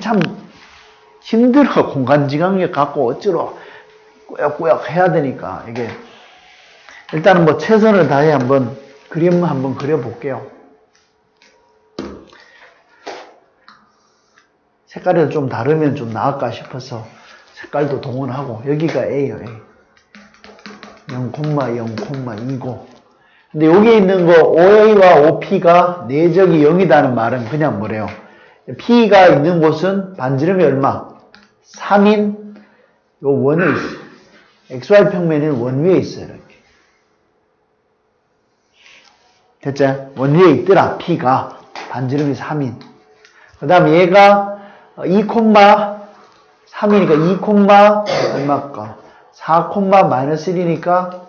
참 힘들어. 공간지각력 갖고 어쩌러 꾸역꾸역 해야 되니까. 이게 일단은 뭐 최선을 다해 한번 그림 한번 그려볼게요. 색깔이 좀 다르면 좀 나을까 싶어서 색깔도 동원하고. 여기가 A요 A. 0,0,2고. 근데 여기 있는 거 OA와 OP가 내적이 0이다는 말은 그냥 뭐래요 P가 있는 곳은 반지름이 얼마? 3인 요 원에 있어요 XY 평면은 원 위에 있어요 이렇게 됐죠? 원 위에 있더라 P가 반지름이 3인 그 다음 얘가 2, 3이니까 2, 얼마일까? 4, 마이너스 1이니까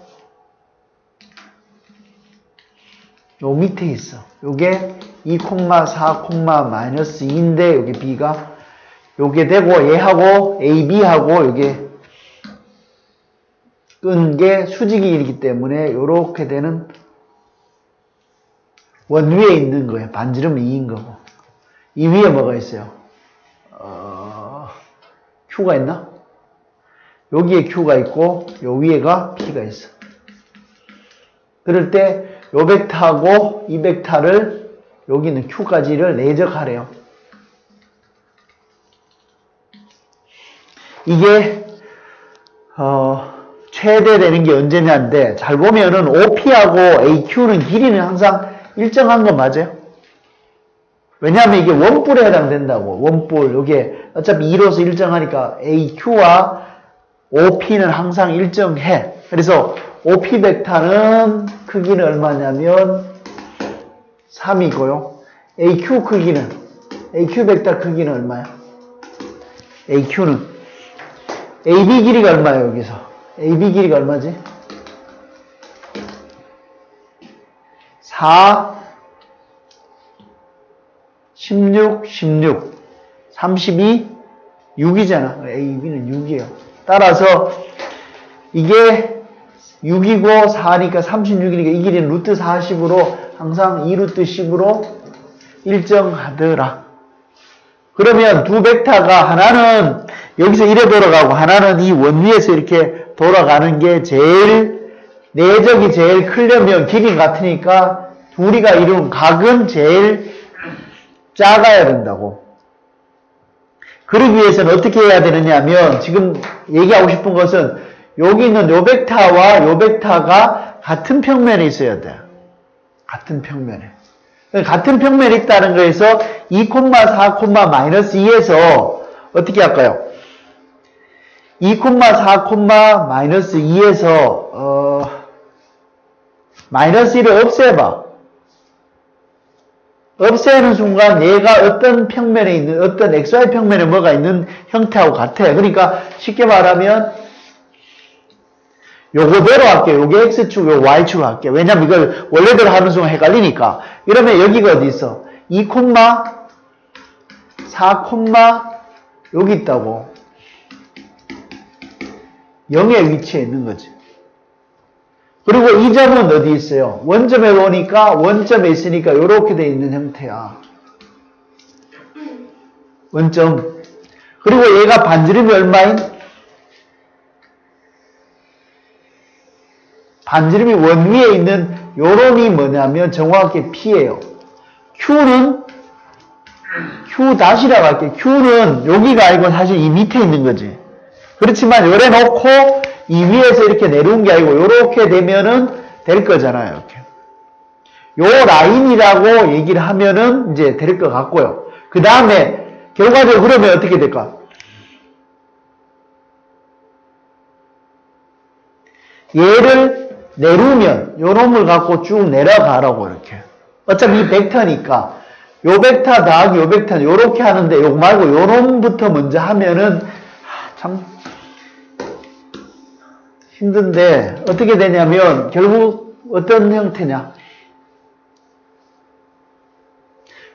요 밑에 있어. 요게 2, 4, 마이너스 2인데 요게 b가 요게 되고 얘하고 ab하고 요게 끈 게 수직이기 때문에 요렇게 되는 원 위에 있는 거예요. 반지름 2인 거고. 이 위에 뭐가 있어요? 어, Q가 있나? 여기에 Q가 있고 요 위에가 P가 있어. 그럴 때 요 벡터하고 이 벡터를 여기 있는 Q까지를 내적하래요. 이게 어, 최대 되는 게 언제냐인데 잘 보면은 OP하고 AQ는 길이는 항상 일정한 거 맞아요? 왜냐하면 이게 원뿔에 해당된다고. 원뿔. 요게 어차피 2로서 일정하니까 AQ와 OP는 항상 일정해. 그래서 OP 벡터는 크기는 얼마냐면 3이고요. AQ 크기는 AQ 벡터 크기는 얼마야? AQ는 AB 길이가 얼마예요, 여기서? AB 길이가 얼마지? 4 16, 16, 32, 6이잖아. A, B는 6이에요. 따라서 이게 6이고 4니까 36이니까 이 길이는 루트 40으로 항상 2루트 10으로 일정하더라. 그러면 두 벡터가 하나는 여기서 이래 돌아가고 하나는 이 원위에서 이렇게 돌아가는 게 제일 내적이 제일 크려면 길이 같으니까 둘이가 이룬 각은 제일 작아야 된다고. 그러기 위해서는 어떻게 해야 되느냐 하면 지금 얘기하고 싶은 것은 여기 있는 요 벡터와 요 벡터가 같은 평면에 있어야 돼. 같은 평면에. 같은 평면에 있다는 거에서 2, 4, 마이너스 2에서 어떻게 할까요? 2, 4, 마이너스 2에서 어, 마이너스 1을 없애봐. 없애는 순간 얘가 어떤 평면에 있는 어떤 XY 평면에 뭐가 있는 형태하고 같아. 그러니까 쉽게 말하면 요거대로 할게요. 요게 X축, 요 Y축 할게요. 왜냐면 이걸 원래대로 하는 순간 헷갈리니까. 이러면 여기가 어디 있어? 2, 4, 여기 있다고. 0의 위치에 있는 거지. 그리고 이 점은 어디 있어요? 원점에 오니까 원점에 있으니까 이렇게 돼 있는 형태야. 원점. 그리고 얘가 반지름이 얼마인? 반지름이 원 위에 있는 요런이 뭐냐면 정확하게 P예요. Q는 Q 다시라고 할게요. Q는 여기가 아니고 사실 이 밑에 있는 거지. 그렇지만 요래 놓고 이 위에서 이렇게 내려온 게 아니고 이렇게 되면은 될 거잖아요. 이렇게. 요 라인이라고 얘기를 하면은 이제 될 것 같고요. 그 다음에 결과적으로 그러면 어떻게 될까? 얘를 내리면 요 놈을 갖고 쭉 내려가라고 이렇게. 어차피 이 벡터니까 요 벡터 더하기 요 벡터 요렇게 하는데 요 말고 요 놈부터 먼저 하면은 참 힘든데 어떻게 되냐면 결국 어떤 형태냐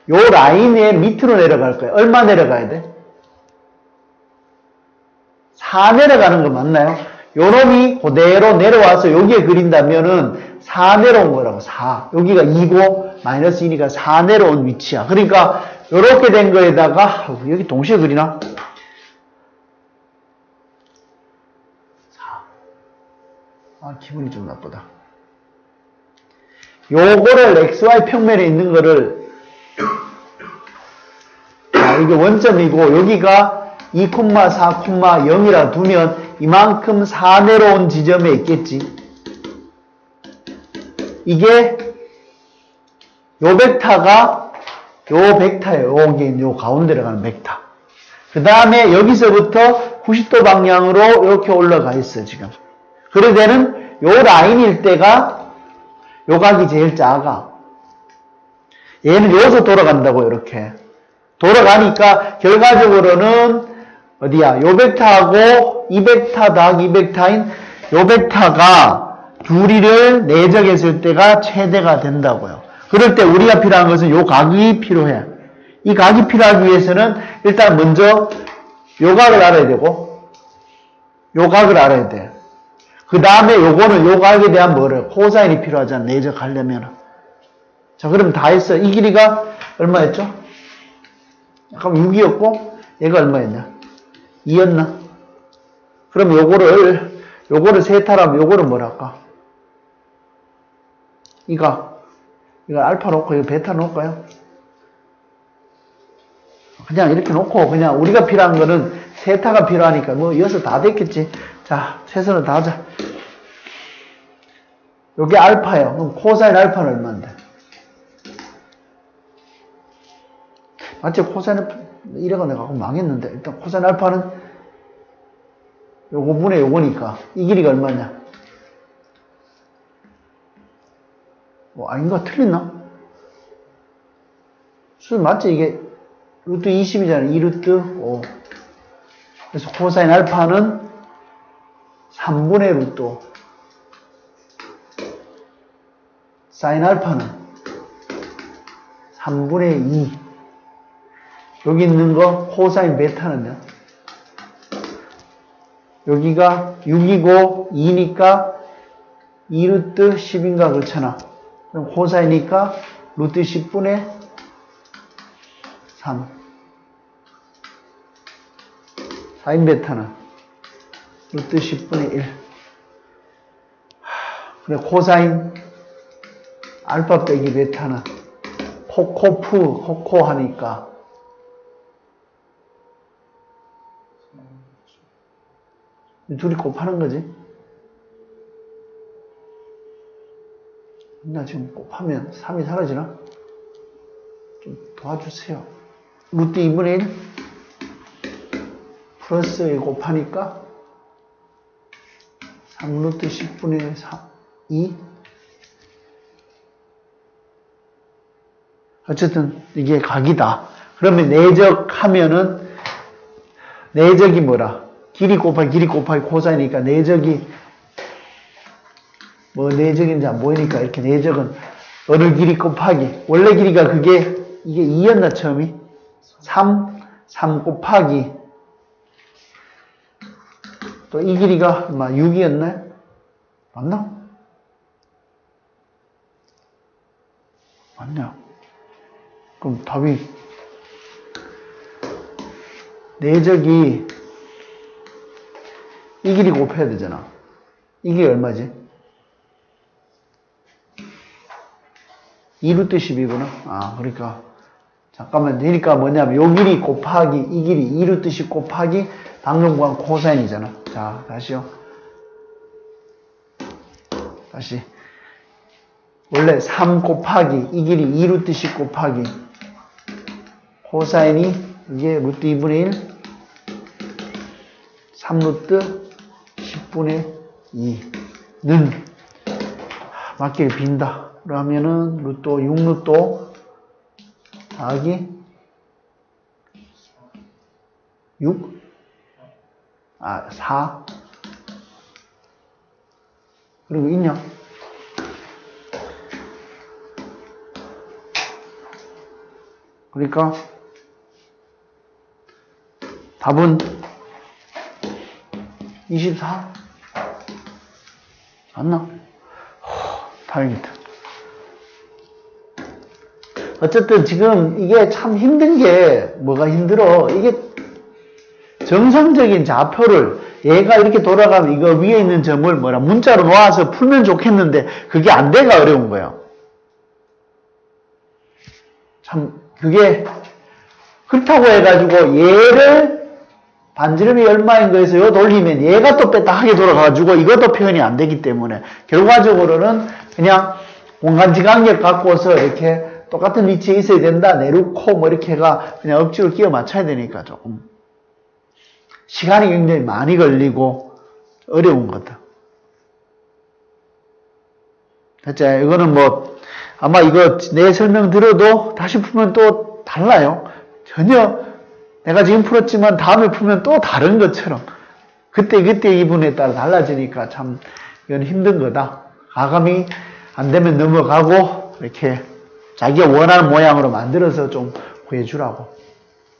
요 라인의 밑으로 내려갈 거예요. 얼마 내려가야 돼? 4 내려가는 거 맞나요? 요 놈이 그대로 내려와서 여기에 그린다면은 4 내려온 거라고 4 여기가 2고 마이너스 2니까 4 내려온 위치야. 그러니까 이렇게 된 거에다가 여기 동시에 그리나? 4. 아 기분이 좀 나쁘다. 요거를 xy 평면에 있는 거를 자, 이게 원점이고 여기가 2,4,0이라 두면 이만큼 4 내려온 지점에 있겠지. 이게 요 벡터가 요 벡터예요. 여기 요 가운데로 가는 벡터. 그 다음에 여기서부터 90도 방향으로 이렇게 올라가 있어 지금. 그럴 때는 요 라인일 때가 요 각이 제일 작아. 얘는 여기서 돌아간다고 이렇게. 돌아가니까 결과적으로는 어디야? 요 벡터하고 이 벡터 더하기 이 벡터인 요 벡터가 둘이를 내적했을 때가 최대가 된다고요. 그럴 때 우리가 필요한 것은 요 각이 필요해. 이 각이 필요하기 위해서는 일단 먼저 요 각을 알아야 되고 요 각을 알아야 돼. 그 다음에 요거는 요 각에 대한 뭐를 코사인이 필요하잖아. 내적하려면. 자, 그럼 다 했어. 이 길이가 얼마였죠? 그럼 6이었고 얘가 얼마였냐? 2였나? 그럼 요거를 요거를 세타라면 요거를 뭐랄까? 이거 이거 알파 놓고 이거 베타 놓을까요? 그냥 이렇게 놓고 그냥 우리가 필요한 거는 세타가 필요하니까 뭐 이어서 다 됐겠지. 자, 최선을 다하자. 요게 알파예요. 그럼 코사인 알파는 얼마인데? 맞지? 코사인 1회가 내가 망했는데 일단 코사인 알파는 요거 분의 요거니까 이 길이가 얼마냐? 뭐 아닌가? 틀렸나? 수 맞지? 이게 루트 20이잖아. 2루트 5. 그래서 코사인 알파는 3분의 루트 5. 사인 알파는 3분의 2. 여기 있는 거 코사인 베타는요? 여기가 6이고 2니까 2루트 10인가 그렇잖아. 그럼 코사이니까 루트 10분의 3. 사인 베타는 루트 10분의 1. 그래, 코사인 알파 빼기 베타는 코코프, 코코 하니까 둘이 곱하는 거지. 나 지금 곱하면 3이 사라지나? 좀 도와주세요. 루트 2분의 1 플러스 1 곱하니까 3루트 10분의 3, 2 어쨌든 이게 각이다. 그러면 내적하면은 내적이 뭐라? 길이 곱하기 길이 곱하기 코사이니까 내적이 뭐 내적인지 안 보이니까 이렇게 내적은 어느 길이 곱하기 원래 길이가 그게 이게 2였나 처음이? 3 3 곱하기 또 이 길이가 막 6이었나요? 맞나? 맞냐? 그럼 답이 내적이 이 길이 곱해야 되잖아. 이게 얼마지? 2루트 10이구나. 아, 그러니까. 잠깐만, 그러니까 뭐냐면, 요 길이 곱하기, 이 길이 2루트 10 곱하기, 방금 구한 코사인이잖아. 자, 다시요. 다시. 원래 3 곱하기, 이 길이 2루트 10 곱하기, 코사인이, 이게 루트 2분의 1, 3루트 10분의 2는 맞기를 빈다. 그러면은 루트 6루트 더하기 6? 아, 4. 그리고 있냐? 그러니까 답은 24? 맞나? 허, 다행이다. 어쨌든 지금 이게 참 힘든 게 뭐가 힘들어? 이게 정상적인 좌표를 얘가 이렇게 돌아가면 이거 위에 있는 점을 뭐라 문자로 놓아서 풀면 좋겠는데 그게 안 돼가 어려운 거예요. 참 그게 그렇다고 해가지고 얘를 반지름이 얼마인 거에서 요 돌리면 얘가 또 뺐다 하게 돌아가가지고 이것도 표현이 안 되기 때문에 결과적으로는 그냥 공간지간격 갖고서 이렇게 똑같은 위치에 있어야 된다 내놓고 뭐 이렇게 가 그냥 억지로 끼워 맞춰야 되니까 조금 시간이 굉장히 많이 걸리고 어려운 거다. 됐죠? 이거는 뭐 아마 이거 내 설명 들어도 다시 풀면 또 달라요. 전혀 내가 지금 풀었지만 다음에 풀면 또 다른 것처럼 그때 그때 기분에 따라 달라지니까 참 이건 힘든 거다. 가감이 안 되면 넘어가고 이렇게 자기가 원하는 모양으로 만들어서 좀 구해주라고.